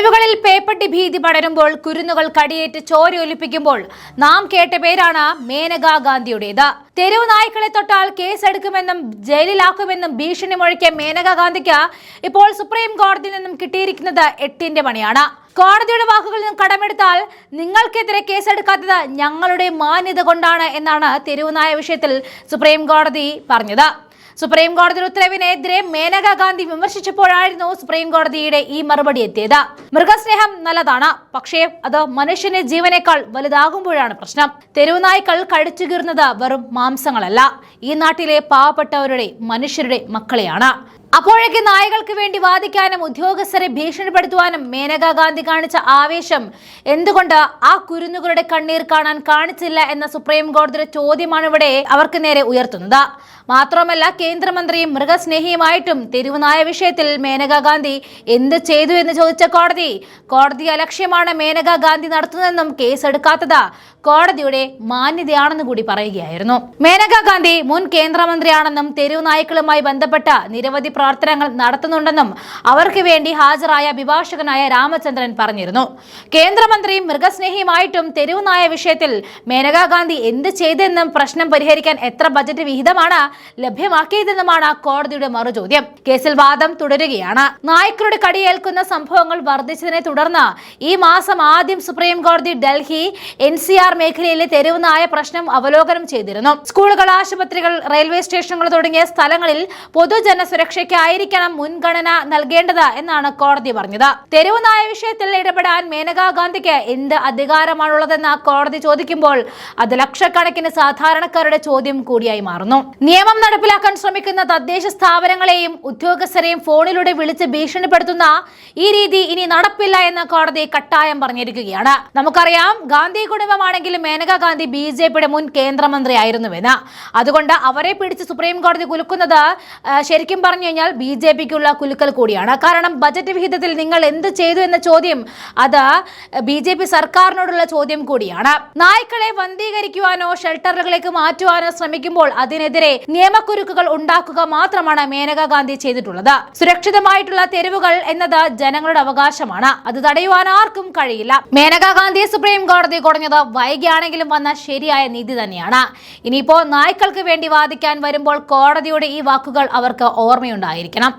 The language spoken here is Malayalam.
തെരുവുകളിൽ പേപ്പട്ടി ഭീതി പടരുമ്പോൾ കുരുന്നുകൾ കടിയേറ്റ് ചോരയൊലിപ്പിക്കുമ്പോൾ നാം കേട്ട പേരാണ് മേനകാ ഗാന്ധിയുടേത്. തെരുവ് നായ്ക്കളെ തൊട്ടാൽ കേസെടുക്കുമെന്നും ജയിലിലാക്കുമെന്നും ഭീഷണി മുഴക്കിയ മേനകാ ഗാന്ധിക്ക് ഇപ്പോൾ സുപ്രീം കോടതിയിൽ നിന്നും കിട്ടിയിരിക്കുന്നത് എട്ടിന്റെ പണിയാണ്. കോടതിയുടെ വാക്കുകളിൽ നിന്നും കടമെടുത്താൽ നിങ്ങൾക്കെതിരെ കേസെടുക്കാത്തത് ഞങ്ങളുടെ മാന്യത കൊണ്ടാണ് എന്നാണ് തെരുവ് നായ വിഷയത്തിൽ സുപ്രീം കോടതി പറഞ്ഞത്. സുപ്രീം കോടതി ഉത്തരവിനെതിരെ മേനക ഗാന്ധി വിമർശിച്ചപ്പോഴായിരുന്നു സുപ്രീം കോടതിയുടെ ഈ മറുപടി എത്തിയത്. മൃഗസ്നേഹം നല്ലതാണ്. പക്ഷേ അത് മനുഷ്യന്റെ ജീവനേക്കാൾ വലുതാകുമ്പോഴാണ് പ്രശ്നം. തെരുവുനായ്ക്കൾ കടിച്ചു കീറുന്നത് വെറും മാംസങ്ങളല്ല. ഈ നാട്ടിലെ പാവപ്പെട്ടവരുടെ മനുഷ്യരുടെ മക്കളെയാണ്. അപ്പോഴേക്ക് നായകൾക്ക് വേണ്ടി വാദിക്കാനും ഉദ്യോഗസ്ഥരെ ഭീഷണിപ്പെടുത്തുവാനും മേനകാ ഗാന്ധി കാണിച്ച ആവേശം എന്തുകൊണ്ട് ആ കുരുന്നുകളുടെ കണ്ണീർ കാണാൻ കാണിച്ചില്ല എന്ന സുപ്രീം കോടതിയുടെ ചോദ്യമാണ് ഇവിടെ അവർക്ക് നേരെ ഉയർത്തുന്നത്. മാത്രമല്ല കേന്ദ്രമന്ത്രിയും മൃഗസ്നേഹിയുമായിട്ടും തെരുവുനായ വിഷയത്തിൽ മേനകാ ഗാന്ധി എന്ത് ചെയ്തു എന്ന് ചോദിച്ച കോടതി? കോടതി അലക്ഷ്യമാണ് മേനകാ ഗാന്ധി നടത്തുന്നതെന്നും കേസെടുക്കാത്തത് കോടതിയുടെ മാന്യതയാണെന്ന് കൂടി പറയുകയായിരുന്നു. മേനകാ ഗാന്ധി മുൻ കേന്ദ്രമന്ത്രിയാണെന്നും തെരുവുനായ്ക്കളുമായി ബന്ധപ്പെട്ട നിരവധി പ്രവർത്തനങ്ങൾ നടത്തുന്നുണ്ടെന്നും അവർക്ക് വേണ്ടി ഹാജരായ അഭിഭാഷകനായ രാമചന്ദ്രൻ പറഞ്ഞിരുന്നു. കേന്ദ്രമന്ത്രി മൃഗസ്നേഹിയുമായിട്ടും തെരുവുനായ വിഷയത്തിൽ മേനകാ ഗാന്ധി എന്ത് ചെയ്തെന്നും പ്രശ്നം പരിഹരിക്കാൻ എത്ര ബജറ്റ് വിഹിതമാണ് ലഭ്യമാക്കിയതെന്നുമാണ് കോടതിയുടെ മറുചോദ്യം. കേസിൽ വാദം തുടരുകയാണ്. നായ്ക്കളുടെ കടിയേൽക്കുന്ന സംഭവങ്ങൾ വർദ്ധിച്ചതിനെ തുടർന്ന് ഈ മാസം ആദ്യം സുപ്രീം കോടതി ഡൽഹി എൻ സി ആർ മേഖലയിലെ തെരുവുനായ പ്രശ്നം അവലോകനം ചെയ്തിരുന്നു. സ്കൂളുകൾ ആശുപത്രികൾ റെയിൽവേ സ്റ്റേഷനുകൾ തുടങ്ങിയ സ്ഥലങ്ങളിൽ പൊതുജന സുരക്ഷയ്ക്കായിരിക്കണം മുൻഗണന നൽകേണ്ടത് എന്നാണ് കോടതി പറഞ്ഞത്. തെരുവ് നായ വിഷയത്തിൽ ഇടപെടാൻ മേനകാ ഗാന്ധിക്ക് എന്ത് അധികാരമാണുള്ളതെന്ന് കോടതി ചോദിക്കുമ്പോൾ അത് ലക്ഷക്കണക്കിന് സാധാരണക്കാരുടെ ചോദ്യം കൂടിയായി മാറുന്നു. നിയമം നടപ്പിലാക്കാൻ ശ്രമിക്കുന്ന തദ്ദേശ സ്ഥാപനങ്ങളെയും ഉദ്യോഗസ്ഥരെയും ഫോണിലൂടെ വിളിച്ച് ഭീഷണിപ്പെടുത്തുന്ന ഈ രീതി ഇനി നടപ്പില്ല എന്ന് കോടതി കട്ടായം പറഞ്ഞിരിക്കുകയാണ്. നമുക്കറിയാം ഗാന്ധി കുടുംബമാണെങ്കിലും മേനകാ ഗാന്ധി ബി ജെ പിയുടെ മുൻ കേന്ദ്രമന്ത്രിയായിരുന്നുവെന്ന്. അതുകൊണ്ട് അവരെ പിടിച്ച് സുപ്രീം കോടതി കുലുക്കുന്നത് ശരിക്കും പറഞ്ഞു ബി ജെ പിക്കുള്ള കുലുക്കൽ കൂടിയാണ്. കാരണം ബജറ്റ് വിഹിതത്തിൽ നിങ്ങൾ എന്ത് ചെയ്തു എന്ന ചോദ്യം അത് ബി ജെ പി സർക്കാരിനോടുള്ള ചോദ്യം കൂടിയാണ്. നായ്ക്കളെ വന്ധീകരിക്കുവാനോ ഷെൽട്ടറുകളിലേക്ക് മാറ്റുവാനോ ശ്രമിക്കുമ്പോൾ അതിനെതിരെ നിയമക്കുരുക്കുകൾ ഉണ്ടാക്കുക മാത്രമാണ് മേനകാ ഗാന്ധി ചെയ്തിട്ടുള്ളത്. സുരക്ഷിതമായിട്ടുള്ള തെരുവുകൾ എന്നത് ജനങ്ങളുടെ അവകാശമാണ്. അത് തടയുവാൻ ആർക്കും കഴിയില്ല. മേനകാ ഗാന്ധിയെ സുപ്രീം കോടതി കുറഞ്ഞത് വൈകിയാണെങ്കിലും വന്ന ശരിയായ നീതി തന്നെയാണ്. ഇനിയിപ്പോ നായ്ക്കൾക്ക് വേണ്ടി വാദിക്കാൻ വരുമ്പോൾ കോടതിയുടെ ഈ വാക്കുകൾ അവർക്ക് ഓർമ്മയുണ്ടായിരിക്കണം